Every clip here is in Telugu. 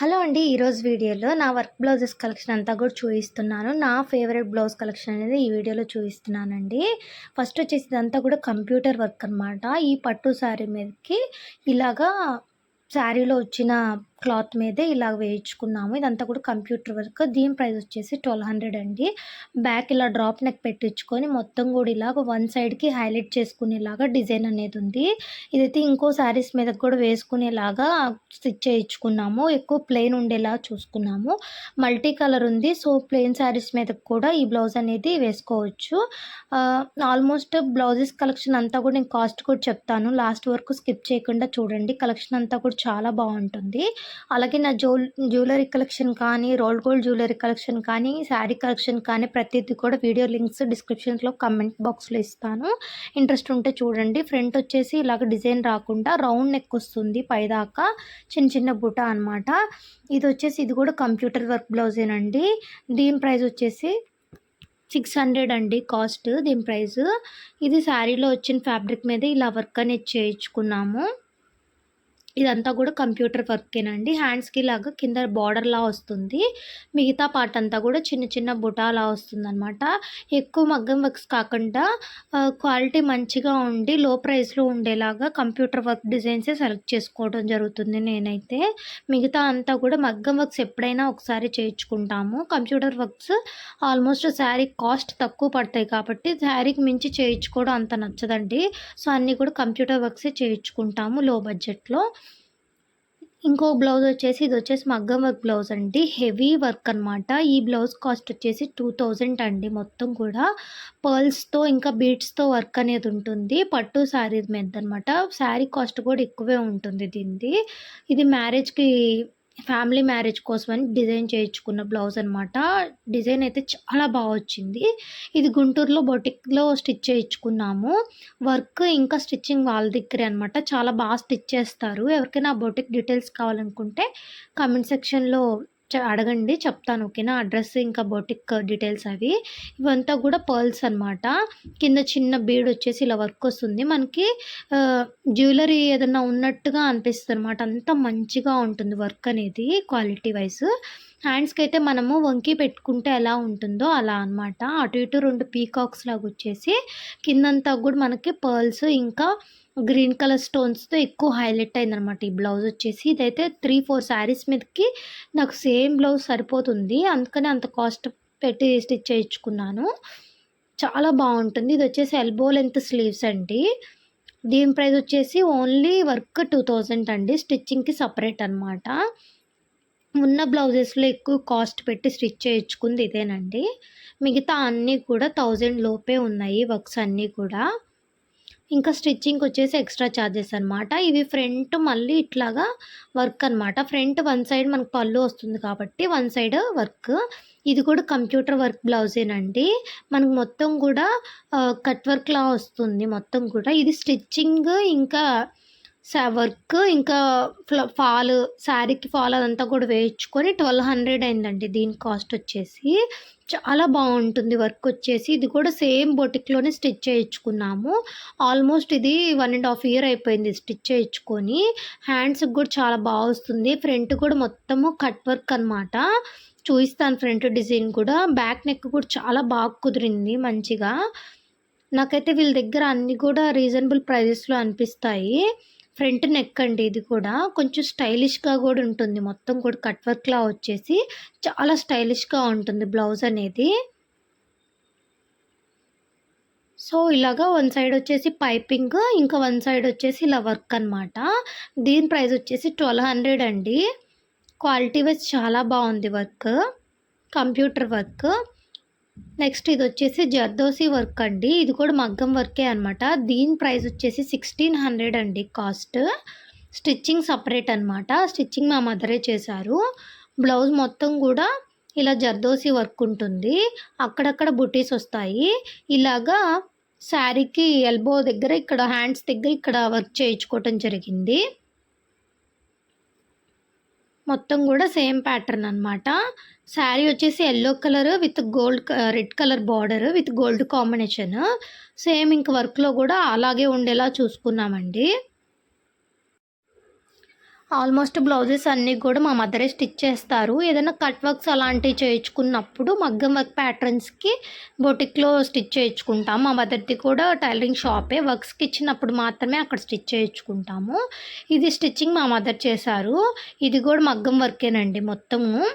హలో అండి ఈరోజు వీడియోలో నా వర్క్ బ్లౌజెస్ కలెక్షన్ అంతా కూడా చూపిస్తున్నాను. నా ఫేవరెట్ బ్లౌజ్ కలెక్షన్ అనేది ఈ వీడియోలో చూపిస్తున్నానండి. ఫస్ట్ వచ్చేసి ఇదంతా కూడా కంప్యూటర్ వర్క్ అనమాట ఈ పట్టు శారీ మీదకి ఇలాగా శారీలో వచ్చిన క్లాత్ మీదే ఇలా వేయించుకున్నాము. ఇదంతా కూడా కంప్యూటర్ వర్క్. దీని ప్రైస్ వచ్చేసి ట్వెల్వ్ హండ్రెడ్ అండి. బ్యాక్ ఇలా డ్రాప్ నెక్ పెట్టించుకొని మొత్తం కూడా ఇలాగ వన్ సైడ్కి హైలైట్ చేసుకునేలాగా డిజైన్ అనేది ఉంది. ఇదైతే ఇంకో శారీస్ మీద కూడా వేసుకునేలాగా స్టిచ్ చేయించుకున్నాము. ఎక్కువ ప్లెయిన్ ఉండేలా చూసుకున్నాము. మల్టీ కలర్ ఉంది. సో ప్లెయిన్ శారీస్ మీద కూడా ఈ బ్లౌజ్ అనేది వేసుకోవచ్చు. ఆల్మోస్ట్ బ్లౌజెస్ కలెక్షన్ అంతా కూడా నేను కాస్ట్ కూడా చెప్తాను. లాస్ట్ వరకు స్కిప్ చేయకుండా చూడండి. కలెక్షన్ అంతా కూడా చాలా బాగుంటుంది. అలాగే నా జ్యువెల్ జ్యువెలరీ కలెక్షన్ కానీ రోల్ గోల్డ్ జ్యువెలరీ కలెక్షన్ కానీ శారీ కలెక్షన్ కానీ ప్రతిదీ కూడా వీడియో లింక్స్ డిస్క్రిప్షన్లో కమెంట్ బాక్స్లో ఇస్తాను. ఇంట్రెస్ట్ ఉంటే చూడండి. ఫ్రంట్ వచ్చేసి ఇలాగ డిజైన్ రాకుండా రౌండ్ నెక్ వస్తుంది పైదాకా. చిన్న చిన్న బుట అనమాట ఇది వచ్చేసి ఇది కూడా కంప్యూటర్ వర్క్ బ్లౌజేనండి. దీని ప్రైస్ వచ్చేసి సిక్స్ హండ్రెడ్ అండి కాస్ట్ దీని ప్రైస్. ఇది శారీలో వచ్చిన ఫ్యాబ్రిక్ మీద ఇలా వర్క్ అనేది చేయించుకున్నాము. ఇదంతా కూడా కంప్యూటర్ వర్కేనండి హ్యాండ్స్కి లాగా కింద బార్డర్లా వస్తుంది. మిగతా పార్ట్ అంతా కూడా చిన్న చిన్న బుటాలా వస్తుందన్నమాట. ఎక్కువ మగ్గం వర్క్స్ కాకుండా క్వాలిటీ మంచిగా ఉండి లో ప్రైస్లో ఉండేలాగా కంప్యూటర్ వర్క్ డిజైన్సే సెలెక్ట్ చేసుకోవడం జరుగుతుంది నేనైతే. మిగతా అంతా కూడా మగ్గం వర్క్స్ ఎప్పుడైనా ఒకసారి చేయించుకుంటాము. Computer works almost sari cost తక్కువ పడతాయి కాబట్టి శారీకి మించి చేయించుకోవడం అంత నచ్చదండి. సో అన్నీ కూడా కంప్యూటర్ వర్క్సే చేయించుకుంటాము లో బడ్జెట్లో. ఇంకో బ్లౌజ్ వచ్చేసి ఇది వచ్చేసి మగ్గం వర్క్ బ్లౌజ్ అండి. హెవీ వర్క్ అనమాట ఈ బ్లౌజ్ కాస్ట్ వచ్చేసి టూ థౌజండ్ అండి మొత్తం కూడా. పర్ల్స్తో ఇంకా బీడ్స్తో వర్క్ అనేది ఉంటుంది. పట్టు శారీ మీద అనమాట శారీ కాస్ట్ కూడా ఎక్కువే ఉంటుంది దీనిది. ఇది మ్యారేజ్కి ఫ్యామిలీ మ్యారేజ్ కోసమని డిజైన్ చేయించుకున్న బ్లౌజ్ అనమాట డిజైన్ అయితే చాలా బాగా వచ్చింది. ఇది గుంటూరులో బొటిక్లో స్టిచ్ చేయించుకున్నాము. వర్క్ ఇంకా స్టిచ్చింగ్ వాళ్ళ దగ్గరే అనమాట చాలా బాగా స్టిచ్ చేస్తారు. ఎవరికైనా బొటిక్ డీటెయిల్స్ కావాలనుకుంటే కామెంట్ సెక్షన్లో అడగండి చెప్తాను ఓకేనా? అడ్రస్ ఇంకా బొటిక్ డీటెయిల్స్ అవి. ఇవంతా కూడా పర్ల్స్ అనమాట కింద చిన్న బీడ్ వచ్చేసి ఇలా వర్క్ వస్తుంది. మనకి జ్యువెలరీ ఏదన్నా ఉన్నట్టుగా అనిపిస్తుంది అనమాట అంత మంచిగా ఉంటుంది వర్క్ అనేది క్వాలిటీ వైజ్ హ్యాండ్స్కి అయితే మనము వంకి పెట్టుకుంటే ఎలా ఉంటుందో అలా అనమాట అటు ఇటు రెండు పీకాక్స్ లాగా వచ్చేసి కిందంతా కూడా మనకి పర్ల్స్ ఇంకా గ్రీన్ కలర్ స్టోన్స్తో ఎక్కువ హైలైట్ అయిందనమాట ఈ బ్లౌజ్ వచ్చేసి. ఇదైతే త్రీ ఫోర్ శారీస్ మీదకి నాకు సేమ్ బ్లౌజ్ సరిపోతుంది. అందుకని అంత కాస్ట్ పెట్టి స్టిచ్ చేయించుకున్నాను. చాలా బాగుంటుంది. ఇది వచ్చేసి ఎల్బో లెంత్ స్లీవ్స్ అండి. దీని ప్రైస్ వచ్చేసి ఓన్లీ వర్క్ టూ థౌజండ్ అండి. స్టిచ్చింగ్కి సపరేట్ అనమాట ఉన్న బ్లౌజెస్లో ఎక్కువ కాస్ట్ పెట్టి స్టిచ్ చేయించుకుంది ఇదేనండి. మిగతా అన్నీ కూడా థౌజండ్ లోపే ఉన్నాయి వర్క్స్ అన్నీ కూడా. ఇంకా స్టిచ్చింగ్ వచ్చేసి ఎక్స్ట్రా ఛార్జెస్ అనమాట ఇవి ఫ్రంట్ మళ్ళీ ఇట్లాగా వర్క్ అనమాట ఫ్రంట్ వన్ సైడ్ మనకు పళ్ళు వస్తుంది కాబట్టి వన్ సైడ్ వర్క్. ఇది కూడా కంప్యూటర్ వర్క్ బ్లౌజేనండి. మనకు మొత్తం కూడా కట్ వర్క్లా వస్తుంది మొత్తం కూడా. ఇది స్టిచ్చింగ్ ఇంకా వర్క్ ఇంకా ఫాల్ శారీకి ఫాల్ అదంతా కూడా వేయించుకొని ట్వెల్వ్ హండ్రెడ్ అయిందండి. దీని కాస్ట్ వచ్చేసి చాలా బాగుంటుంది వర్క్ వచ్చేసి. ఇది కూడా సేమ్ బొటిక్లోనే స్టిచ్ చేయించుకున్నాము. ఆల్మోస్ట్ ఇది వన్ అండ్ హాఫ్ ఇయర్ అయిపోయింది స్టిచ్ చేయించుకొని. హ్యాండ్స్కి కూడా చాలా బాగా వస్తుంది. ఫ్రంట్ కూడా మొత్తము కట్ వర్క్ అనమాట చూపిస్తాను ఫ్రంట్ డిజైన్ కూడా. బ్యాక్ నెక్ కూడా చాలా బాగా కుదిరింది మంచిగా. నాకైతే వీళ్ళ దగ్గర అన్నీ కూడా రీజనబుల్ ప్రైజెస్లో అనిపిస్తాయి. ఫ్రంట్ నెక్ అండి ఇది కూడా. కొంచెం స్టైలిష్గా కూడా ఉంటుంది. మొత్తం కూడా కట్ వర్క్లా వచ్చేసి చాలా స్టైలిష్గా ఉంటుంది బ్లౌజ్ అనేది. సో ఇలాగా వన్ సైడ్ వచ్చేసి పైపింగ్ ఇంకా వన్ సైడ్ వచ్చేసి ఇలా వర్క్ అనమాట దీని ప్రైస్ వచ్చేసి ట్వెల్వ్ హండ్రెడ్ అండి. క్వాలిటీ వైజ్ చాలా బాగుంది వర్క్. Computer work. నెక్స్ట్ ఇది వచ్చేసి జర్దోసి వర్క్ అండి. ఇది కూడా మగ్గం వర్కే అనమాట దీని ప్రైస్ వచ్చేసి సిక్స్టీన్ హండ్రెడ్ అండి కాస్ట్. స్టిచ్చింగ్ సపరేట్ అనమాట స్టిచ్చింగ్ మా మదరే చేశారు. బ్లౌజ్ మొత్తం కూడా ఇలా జర్దోసి వర్క్ ఉంటుంది. అక్కడక్కడ బుటీస్ వస్తాయి. ఇలాగా శారీకి ఎల్బో దగ్గర ఇక్కడ హ్యాండ్స్ దగ్గర ఇక్కడ వర్క్ చేయించుకోవటం జరిగింది. మొత్తం కూడా సేమ్ ప్యాటర్న్ అనమాట శారీ వచ్చేసి yellow colour with gold red colour border with gold combination. Same ఇంక వర్క్లో కూడా అలాగే ఉండేలా చూసుకున్నామండి. ఆల్మోస్ట్ బ్లౌజెస్ అన్నీ కూడా మా మదరే స్టిచ్ చేస్తారు. ఏదైనా కట్ వర్క్స్ అలాంటివి చేయించుకున్నప్పుడు మగ్గం వర్క్ ప్యాటర్న్స్కి బొటిక్లో స్టిచ్ చేయించుకుంటాం మా మదర్ది కూడా టైలరింగ్ షాపే. వర్క్స్కి ఇచ్చినప్పుడు మాత్రమే అక్కడ స్టిచ్ చేయించుకుంటాము. ఇది స్టిచ్చింగ్ మా మదర్ చేశారు. ఇది కూడా మగ్గం వర్కేనండి మొత్తము.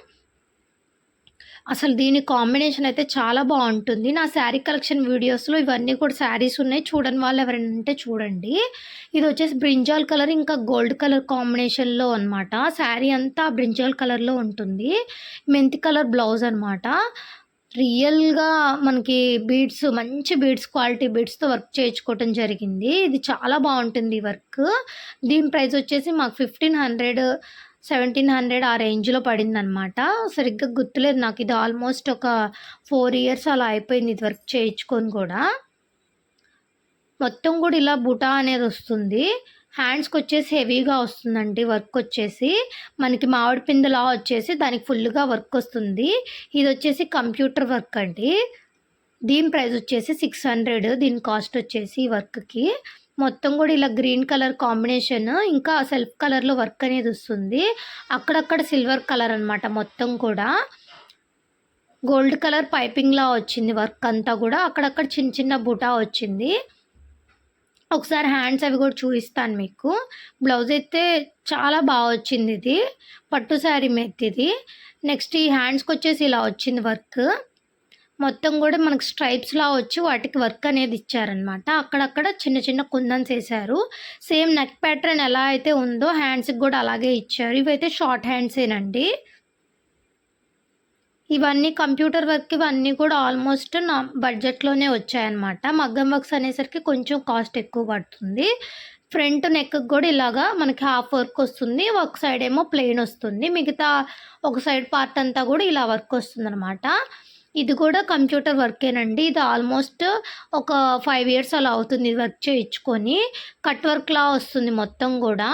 అసలు దీని కాంబినేషన్ అయితే చాలా బాగుంటుంది. నా శారీ కలెక్షన్ వీడియోస్లో ఇవన్నీ కూడా శారీస్ ఉన్నాయి. చూడని వాళ్ళు ఎవరైనా ఉంటే చూడండి. ఇది వచ్చేసి బ్రింజాల్ కలర్ ఇంకా గోల్డ్ కలర్ కాంబినేషన్లో అనమాట శారీ అంతా బ్రింజాల్ కలర్లో ఉంటుంది. మెంతి కలర్ బ్లౌజ్ అనమాట రియల్గా మనకి బీడ్స్ మంచి బీడ్స్ క్వాలిటీ బీడ్స్తో వర్క్ చేయించుకోవటం జరిగింది. ఇది చాలా బాగుంటుంది ఈ వర్క్. దీని ప్రైస్ వచ్చేసి మాకు ఫిఫ్టీన్ హండ్రెడ్ సెవెంటీన్ హండ్రెడ్ ఆ రేంజ్లో పడిందనమాట సరిగ్గా గుర్తులేదు నాకు. ఇది ఆల్మోస్ట్ ఒక ఫోర్ ఇయర్స్ అలా అయిపోయింది ఇది వర్క్ చేయించుకొని కూడా. మొత్తం కూడా ఇలా బుటా అనేది వస్తుంది. హ్యాండ్స్కి వచ్చేసి హెవీగా వస్తుందండి వర్క్ వచ్చేసి. మనకి మామిడి పిందలా వచ్చేసి దానికి ఫుల్గా వర్క్ వస్తుంది. ఇది వచ్చేసి కంప్యూటర్ వర్క్ అండి. దీని ప్రైస్ వచ్చేసి సిక్స్ హండ్రెడ్. దీని కాస్ట్ వచ్చేసి ఈ వర్క్కి. మొత్తం కూడా ఇలా గ్రీన్ కలర్ కాంబినేషన్ ఇంకా సెల్ఫ్ కలర్లో వర్క్ అనేది వస్తుంది. అక్కడక్కడ సిల్వర్ కలర్ అనమాట మొత్తం కూడా. గోల్డ్ కలర్ పైపింగ్లా వచ్చింది వర్క్ అంతా కూడా. అక్కడక్కడ చిన్న చిన్న బుటా వచ్చింది. ఒకసారి హ్యాండ్స్ అవి కూడా చూపిస్తాను మీకు. బ్లౌజ్ అయితే చాలా బాగా వచ్చింది ఇది. పట్టు శారీ మెత్తిది. నెక్స్ట్ ఈ హ్యాండ్స్కి వచ్చేసి ఇలా వచ్చింది వర్క్. మొత్తం కూడా మనకు స్ట్రైప్స్లా వచ్చి వాటికి వర్క్ అనేది ఇచ్చారనమాట అక్కడక్కడ చిన్న చిన్న కుందన్స్ వేసారు సేమ్ నెక్ ప్యాటర్న్ ఎలా అయితే ఉందో హ్యాండ్స్కి కూడా అలాగే ఇచ్చారు. ఇవైతే షార్ట్ హ్యాండ్సేనండి ఇవన్నీ కంప్యూటర్ వర్క్ ఇవన్నీ కూడా ఆల్మోస్ట్ నా బడ్జెట్లోనే వచ్చాయన్నమాట. మగ్గం వర్క్స్ అనేసరికి కొంచెం కాస్ట్ ఎక్కువ పడుతుంది. ఫ్రంట్ నెక్ కూడా ఇలాగా మనకి హాఫ్ వర్క్ వస్తుంది. ఒక సైడ్ ఏమో ప్లెయిన్ వస్తుంది. మిగతా ఒక సైడ్ పార్ట్ అంతా కూడా ఇలా వర్క్ వస్తుంది అనమాట ఇది కూడా కంప్యూటర్ వర్కేనండి. ఇది ఆల్మోస్ట్ ఒక ఫైవ్ ఇయర్స్ అలా అవుతుంది ఇది వర్క్ చేయించుకొని. కట్ వర్క్లా వస్తుంది మొత్తం కూడా.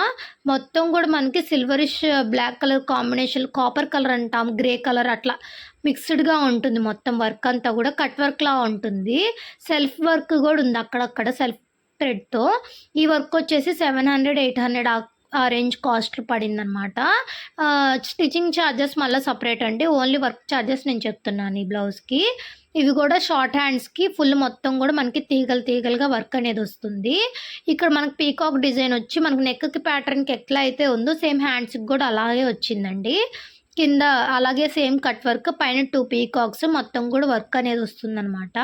మొత్తం కూడా మనకి silverish black colour combination copper colour అంటాం గ్రే కలర్ అట్లా మిక్స్డ్గా ఉంటుంది మొత్తం వర్క్ అంతా కూడా. కట్ వర్క్లా ఉంటుంది. సెల్ఫ్ వర్క్ కూడా ఉంది అక్కడక్కడ సెల్ఫ్ థ్రెడ్తో. ఈ వర్క్ వచ్చేసి seven hundred eight hundred range cost పడిందనమాట stitching charges మళ్ళీ సపరేట్ అండి. ఓన్లీ వర్క్ ఛార్జెస్ నేను చెప్తున్నాను ఈ బ్లౌజ్కి. ఇవి కూడా షార్ట్ హ్యాండ్స్కి ఫుల్ మొత్తం కూడా మనకి తీగలు తీగలుగా వర్క్ అనేది వస్తుంది. ఇక్కడ మనకి పీకాక్ డిజైన్ వచ్చి మనకి నెక్కి ప్యాటర్న్కి ఎట్లా అయితే ఉందో సేమ్ హ్యాండ్స్కి కూడా అలాగే వచ్చిందండి. కింద అలాగే సేమ్ కట్ వర్క్ పైన టూ పీకాక్స్ మొత్తం కూడా వర్క్ అనేది వస్తుందన్నమాట.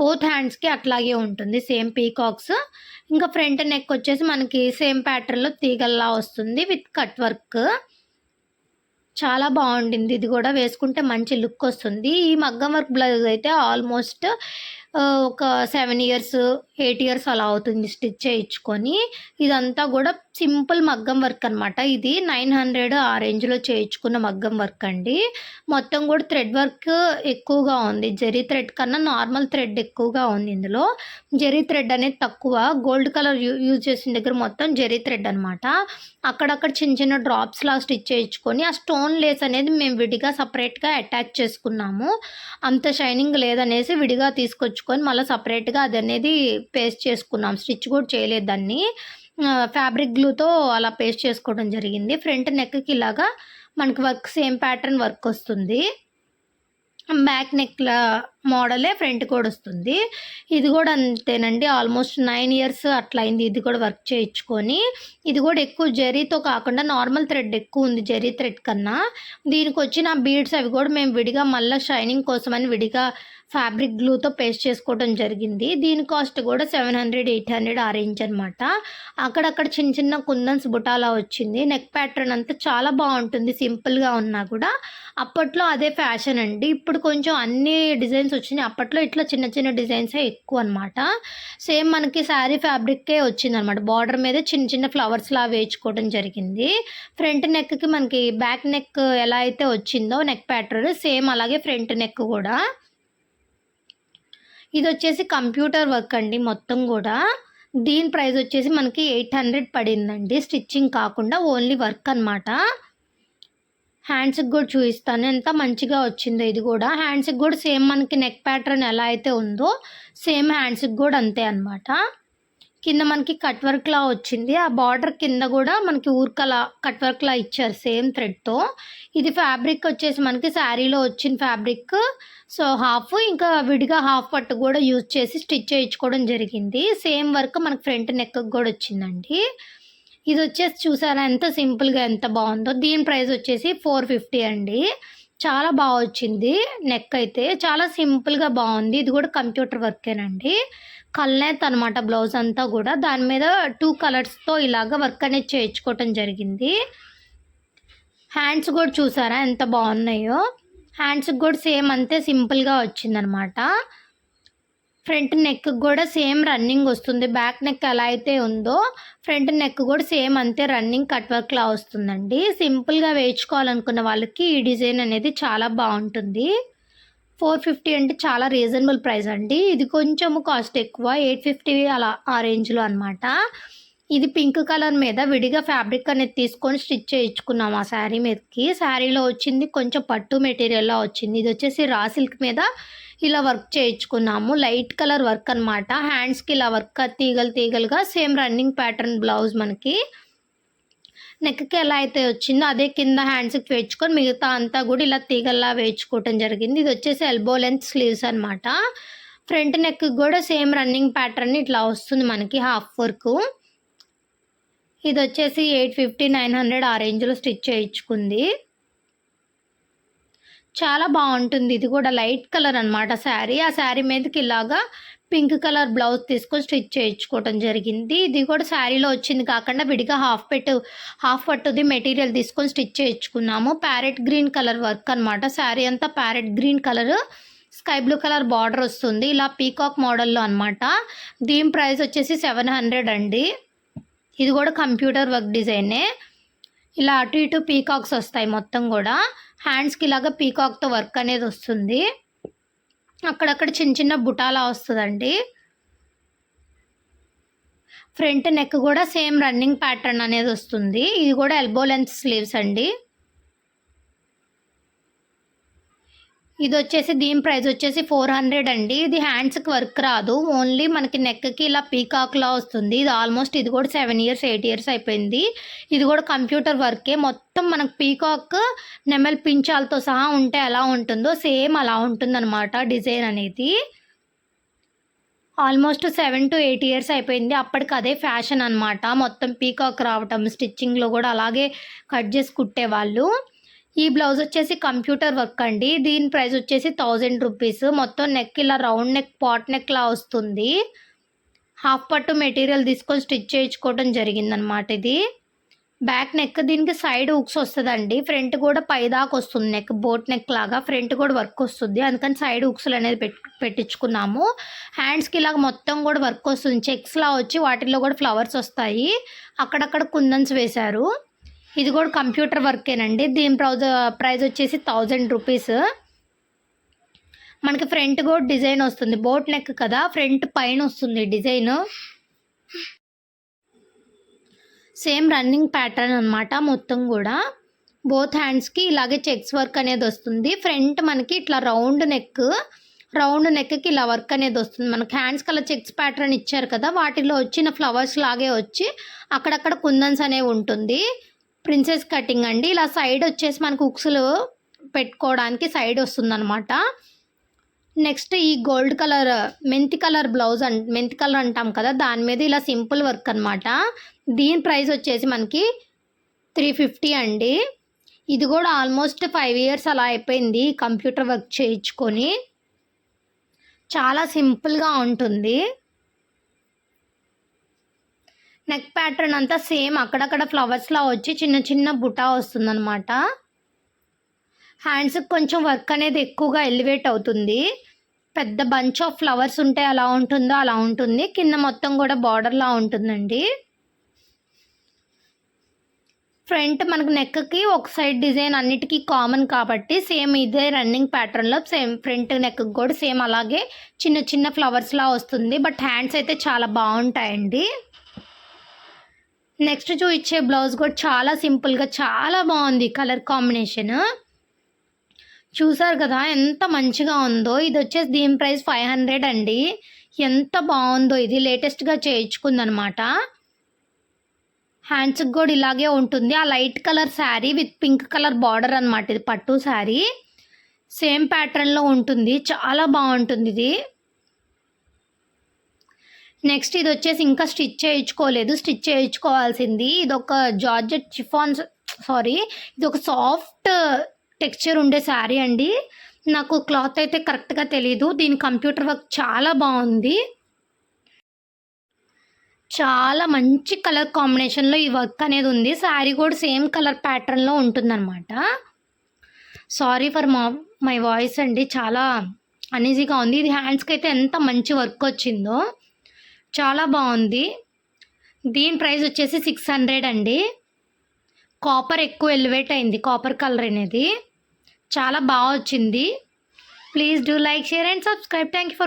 బోత్ హ్యాండ్స్కి అట్లాగే ఉంటుంది. Same peacocks. ఇంకా ఫ్రంట్ నెక్ వచ్చేసి మనకి సేమ్ ప్యాటర్న్లో తీగల్లా వస్తుంది విత్ కట్ వర్క్. చాలా బాగుండింది. ఇది కూడా వేసుకుంటే మంచి లుక్ వస్తుంది. ఈ మగ్గం వర్క్ బ్లౌజ్ అయితే ఆల్మోస్ట్ ఒక సెవెన్ ఇయర్స్ ఎయిట్ ఇయర్స్ అలా అవుతుంది స్టిచ్ చేయించుకొని. ఇదంతా కూడా సింపుల్ మగ్గం వర్క్ అనమాట ఇది నైన్ హండ్రెడ్ ఆ రేంజ్లో చేయించుకున్న మగ్గం వర్క్ అండి. మొత్తం కూడా థ్రెడ్ వర్క్ ఎక్కువగా ఉంది. జెరీ థ్రెడ్ కన్నా నార్మల్ థ్రెడ్ ఎక్కువగా ఉంది ఇందులో. జెరీ థ్రెడ్ అనేది తక్కువ. గోల్డ్ కలర్ యూజ్ చేసిన దగ్గర మొత్తం జెరీ థ్రెడ్ అనమాట అక్కడక్కడ చిన్న చిన్న డ్రాప్స్ లా స్టిచ్ చేయించుకొని ఆ స్టోన్ లేస్ అనేది మేము విడిగా సపరేట్గా అటాచ్ చేసుకున్నాము. అంత షైనింగ్ లేదనేసి విడిగా తీసుకొచ్చి తెచ్చుకొని మళ్ళీ సపరేట్గా అది అనేది పేస్ట్ చేసుకున్నాం. స్టిచ్ కూడా చేయలేదు దాన్ని. ఫ్యాబ్రిక్ గ్లూతో అలా పేస్ట్ చేసుకోవడం జరిగింది. ఫ్రంట్ నెక్కి ఇలాగా మనకి వర్క్ సేమ్ ప్యాటర్న్ వర్క్ వస్తుంది. బ్యాక్ నెక్ల మోడలే ఫ్రంట్ కూడా వస్తుంది. ఇది కూడా అంతేనండి. ఆల్మోస్ట్ నైన్ ఇయర్స్ అట్లా అయింది ఇది కూడా వర్క్ చేయించుకొని. ఇది కూడా ఎక్కువ జరీతో కాకుండా నార్మల్ థ్రెడ్ ఎక్కువ ఉంది జరీ థ్రెడ్ కన్నా. దీనికి వచ్చిన బీడ్స్ అవి కూడా మేము విడిగా మళ్ళీ షైనింగ్ కోసమని విడిగా ఫ్యాబ్రిక్ గ్లూతో పేస్ట్ చేసుకోవడం జరిగింది. దీని కాస్ట్ కూడా సెవెన్ హండ్రెడ్ ఎయిట్ హండ్రెడ్ ఆ రేంజ్ అనమాట అక్కడక్కడ చిన్న చిన్న కుందన్స్ బుటాలా వచ్చింది. నెక్ ప్యాటర్న్ అంతా చాలా బాగుంటుంది సింపుల్గా ఉన్నా కూడా. అప్పట్లో అదే ఫ్యాషన్ అండి. ఇప్పుడు కొంచెం అన్ని డిజైన్స్ వచ్చినాయి. అప్పట్లో ఇట్లా చిన్న చిన్న డిజైన్సే ఎక్కువ అనమాట సేమ్ మనకి శారీ ఫ్యాబ్రిక్కే వచ్చిందనమాట బార్డర్ మీద చిన్న చిన్న ఫ్లవర్స్లా వేయించుకోవడం జరిగింది. ఫ్రంట్ నెక్కి మనకి బ్యాక్ నెక్ ఎలా అయితే వచ్చిందో నెక్ ప్యాటర్న్ సేమ్ అలాగే ఫ్రంట్ నెక్ కూడా. ఇది వచ్చేసి కంప్యూటర్ వర్క్ అండి మొత్తం కూడా. దీని ప్రైస్ వచ్చేసి మనకి ఎయిట్ హండ్రెడ్ పడిందండి. స్టిచ్చింగ్ కాకుండా ఓన్లీ వర్క్ అనమాట హ్యాండ్స్కి కూడా చూపిస్తాను. ఎంత మంచిగా వచ్చిందో ఇది కూడా. హ్యాండ్స్కి కూడా సేమ్ మనకి నెక్ ప్యాటర్న్ ఎలా అయితే ఉందో సేమ్ హ్యాండ్స్కి కూడా అంతే అనమాట కింద మనకి కట్ వర్క్లా వచ్చింది. ఆ బార్డర్ కింద కూడా మనకి ఊరికలా కట్ వర్క్లా ఇచ్చారు సేమ్ థ్రెడ్తో ఇది ఫ్యాబ్రిక్ వచ్చేసి మనకి శారీలో వచ్చిన ఫ్యాబ్రిక్ సో హాఫ్ ఇంకా విడిగా హాఫ్ పట్టు కూడా యూజ్ చేసి స్టిచ్ చేయించుకోవడం జరిగింది. సేమ్ వర్క్ మనకి ఫ్రంట్ నెక్ కూడా వచ్చిందండి. ఇది వచ్చేసి చూసారా ఎంత సింపుల్గా ఎంత బాగుందో. దీని ప్రైస్ వచ్చేసి ఫోర్ ఫిఫ్టీ అండి. చాలా బాగా వచ్చింది నెక్ అయితే. చాలా సింపుల్గా బాగుంది. ఇది కూడా కంప్యూటర్ వర్కేనండి కల్నేత్ అనమాట బ్లౌజ్ అంతా కూడా. దాని మీద టూ కలర్స్తో ఇలాగ వర్క్ అనేది చేయించుకోవటం జరిగింది. హ్యాండ్స్ కూడా చూసారా ఎంత బాగున్నాయో. హ్యాండ్స్కి కూడా సేమ్ అంతే సింపుల్గా వచ్చిందనమాట ఫ్రంట్ నెక్ కూడా సేమ్ రన్నింగ్ వస్తుంది. బ్యాక్ నెక్ ఎలా అయితే ఉందో ఫ్రంట్ నెక్ కూడా సేమ్ అంతే రన్నింగ్ కట్ వర్క్లా వస్తుందండి. సింపుల్గా వేయించుకోవాలనుకున్న వాళ్ళకి ఈ డిజైన్ అనేది చాలా బాగుంటుంది. ఫోర్ ఫిఫ్టీ అంటే చాలా రీజనబుల్ ప్రైస్ అండి. ఇది కొంచెం కాస్ట్ ఎక్కువ ఎయిట్ ఫిఫ్టీ అలా ఆ రేంజ్లో అనమాట ఇది పింక్ కలర్ మీద విడిగా ఫ్యాబ్రిక్ అనేది తీసుకొని స్టిచ్ చేయించుకున్నాం ఆ శారీ మీదకి. శారీలో వచ్చింది కొంచెం పట్టు మెటీరియల్లో వచ్చింది. ఇది వచ్చేసి రా సిల్క్ మీద ఇలా వర్క్ చేయించుకున్నాము. లైట్ కలర్ వర్క్ అనమాట హ్యాండ్స్కి ఇలా వర్క్ తీగలు తీగలుగా సేమ్ రన్నింగ్ ప్యాటర్న్ బ్లౌజ్ మనకి. నెక్కి ఎలా అయితే వచ్చిందో అదే కింద హ్యాండ్స్కి వేయించుకొని మిగతా అంతా కూడా ఇలా తీగల్లా వేయించుకోవటం జరిగింది. ఇది వచ్చేసి ఎల్బో లెంత్ స్లీవ్స్ అనమాట ఫ్రంట్ నెక్ కూడా సేమ్ రన్నింగ్ ప్యాటర్న్ ఇట్లా వస్తుంది మనకి హాఫ్ వర్క్ ఇది వచ్చేసి ఎయిట్ ఫిఫ్టీ నైన్ హండ్రెడ్ ఆ రేంజ్లో స్టిచ్ చేయించుకుంది. చాలా బాగుంటుంది. ఇది కూడా లైట్ కలర్ అనమాట శారీ. ఆ శారీ మీదకి ఇలాగా పింక్ కలర్ బ్లౌజ్ తీసుకొని స్టిచ్ చేయించుకోవటం జరిగింది. ఇది కూడా శారీలో వచ్చింది కాకుండా విడిగా హాఫ్ పెట్టు హాఫ్ పట్టుది మెటీరియల్ తీసుకొని స్టిచ్ చేయించుకున్నాము. ప్యారెట్ గ్రీన్ కలర్ వర్క్ అనమాట శారీ అంతా parrot green colour sky blue colour border వస్తుంది. ఇలా పీకాక్ మోడల్లో అనమాట దీని ప్రైస్ వచ్చేసి సెవెన్ హండ్రెడ్ అండి. ఇది కూడా కంప్యూటర్ వర్క్ డిజైనే. ఇలా అటు ఇటు పీకాక్స్ వస్తాయి మొత్తం కూడా. హ్యాండ్స్కి ఇలాగా పీకాక్తో వర్క్ అనేది వస్తుంది. అక్కడక్కడ చిన్న చిన్న బుటాలా వస్తుందండి. ఫ్రంట్ నెక్ కూడా సేమ్ రన్నింగ్ ప్యాటర్న్ అనేది వస్తుంది. ఇది కూడా ఎల్బో లెంత్ స్లీవ్స్ అండి. ఇది వచ్చేసి దీని ప్రైస్ వచ్చేసి ఫోర్ హండ్రెడ్ అండి. ఇది హ్యాండ్స్కి వర్క్ రాదు. ఓన్లీ మనకి నెక్కి ఇలా పీకాక్లా వస్తుంది. ఇది ఆల్మోస్ట్ ఇది కూడా సెవెన్ ఇయర్స్ ఎయిట్ ఇయర్స్ అయిపోయింది. ఇది కూడా కంప్యూటర్ వర్కే. మొత్తం మనకు పీకాక్ నెమల్ పించాలతో సహా ఉంటే ఎలా ఉంటుందో సేమ్ అలా ఉంటుందన్నమాట డిజైన్ అనేది. Almost seven to eight years అయిపోయింది. అప్పటికి అదే ఫ్యాషన్ అనమాట మొత్తం పీకాక్ రావటం స్టిచ్చింగ్లో కూడా అలాగే కట్ చేసి కుట్టేవాళ్ళు. ఈ బ్లౌజ్ వచ్చేసి కంప్యూటర్ వర్క్ అండి. దీని ప్రైస్ వచ్చేసి థౌజండ్ రూపీస్. మొత్తం నెక్ ఇలా రౌండ్ నెక్ పాట్ నెక్ లా వస్తుంది. హాఫ్ పట్టు మెటీరియల్ తీసుకొని స్టిచ్ చేయించుకోవడం జరిగిందనమాట ఇది. బ్యాక్ నెక్ దీనికి సైడ్ హుక్స్ వస్తుందండి. ఫ్రంట్ కూడా పైదాకా వస్తుంది నెక్ బోట్ నెక్ లాగా. ఫ్రంట్ కూడా వర్క్ వస్తుంది. అందుకని సైడ్ హుక్స్లు అనేది పెట్ పెట్టించుకున్నాము. హ్యాండ్స్కి ఇలాగ మొత్తం కూడా వర్క్ వస్తుంది. చెక్స్లా వచ్చి వాటిల్లో కూడా ఫ్లవర్స్ వస్తాయి. అక్కడక్కడ కుందన్స్ వేశారు. ఇది కూడా కంప్యూటర్ వర్కేనండి. దీని ప్రైజ్ వచ్చేసి థౌజండ్ రూపీస్. మనకి ఫ్రంట్ కూడా డిజైన్ వస్తుంది. బోట్ నెక్ కదా ఫ్రంట్ పైన వస్తుంది డిజైన్. సేమ్ రన్నింగ్ ప్యాటర్న్ అనమాట మొత్తం కూడా. బోత్ హ్యాండ్స్కి ఇలాగే చెక్స్ వర్క్ అనేది వస్తుంది. ఫ్రంట్ మనకి ఇట్లా రౌండ్ నెక్ రౌండ్ నెక్కి ఇలా వర్క్ అనేది వస్తుంది. మనకి హ్యాండ్స్ అలా చెక్స్ ప్యాటర్న్ ఇచ్చారు కదా వాటిలో వచ్చిన ఫ్లవర్స్ లాగే వచ్చి అక్కడక్కడ కుందన్స్ అనేవి ఉంటుంది. ప్రిన్సెస్ కటింగ్ అండి. ఇలా సైడ్ వచ్చేసి మనకు ఉక్సులు పెట్టుకోవడానికి సైడ్ వస్తుందన్నమాట. నెక్స్ట్ ఈ గోల్డ్ కలర్ మెంతి కలర్ బ్లౌజ్ అం మెంతి కలర్ అంటాం కదా దాని మీద ఇలా సింపుల్ వర్క్ అనమాట దీని ప్రైస్ వచ్చేసి మనకి త్రీ ఫిఫ్టీ అండి. ఇది కూడా ఆల్మోస్ట్ ఫైవ్ ఇయర్స్ అలా అయిపోయింది కంప్యూటర్ వర్క్ చేయించుకొని. చాలా సింపుల్గా ఉంటుంది. నెక్ ప్యాటర్న్ అంతా సేమ్ అక్కడక్కడ ఫ్లవర్స్లా వచ్చి చిన్న చిన్న బుటా వస్తుందన్నమాట. హ్యాండ్స్కి కొంచెం వర్క్ అనేది ఎక్కువగా ఎలివేట్ అవుతుంది. పెద్ద బంచ్ ఆఫ్ ఫ్లవర్స్ ఉంటే అలా ఉంటుందో అలా ఉంటుంది. కింద మొత్తం కూడా బార్డర్లా ఉంటుందండి. ఫ్రంట్ మనకు నెక్కి ఒక సైడ్ డిజైన్ అన్నిటికీ కామన్ కాబట్టి సేమ్ ఇదే రన్నింగ్ ప్యాటర్న్లో సేమ్ ఫ్రంట్ నెక్ కూడా సేమ్ అలాగే చిన్న చిన్న ఫ్లవర్స్లా వస్తుంది. బట్ హ్యాండ్స్ అయితే చాలా బాగుంటాయండి. నెక్స్ట్ చూపించే బ్లౌజ్ కూడా చాలా సింపుల్గా చాలా బాగుంది కలర్ కాంబినేషన్. చూసారు కదా ఎంత మంచిగా ఉందో. ఇది వచ్చేసి దీని ప్రైస్ ఫైవ్ హండ్రెడ్ అండి. ఎంత బాగుందో ఇది లేటెస్ట్గా చేయించుకుందనమాట. హ్యాండ్స్కి కూడా ఇలాగే ఉంటుంది. ఆ light colour sari with pink colour border అనమాట ఇది పట్టు శారీ. సేమ్ ప్యాటర్న్లో ఉంటుంది. చాలా బాగుంటుంది ఇది. నెక్స్ట్ ఇది వచ్చేసి ఇంకా స్టిచ్ చేయించుకోలేదు. స్టిచ్ చేయించుకోవాల్సింది. ఇది ఒక జార్జెట్ చిఫాన్ సారీ ఇది ఒక సాఫ్ట్ టెక్స్చర్ ఉండే శారీ అండి. నాకు క్లాత్ అయితే కరెక్ట్గా తెలీదు. దీని కంప్యూటర్ వర్క్ చాలా బాగుంది. చాలా మంచి కలర్ కాంబినేషన్లో ఈ వర్క్ అనేది ఉంది. శారీ కూడా సేమ్ కలర్ ప్యాటర్న్లో ఉంటుందన్నమాట. సారీ ఫర్ మా మై వాయిస్ అండి. చాలా అనీజీగా ఉంది. ఇది హ్యాండ్స్కి అయితే ఎంత మంచి వర్క్ వచ్చిందో. చాలా బాగుంది. దీని ప్రైస్ వచ్చేసి సిక్స్ హండ్రెడ్ అండి. కాపర్ ఎక్కువ ఎలివేట్ అయింది కాపర్ కలర్ అనేది. చాలా బాగా వచ్చింది. Please do like share and subscribe. Thank you for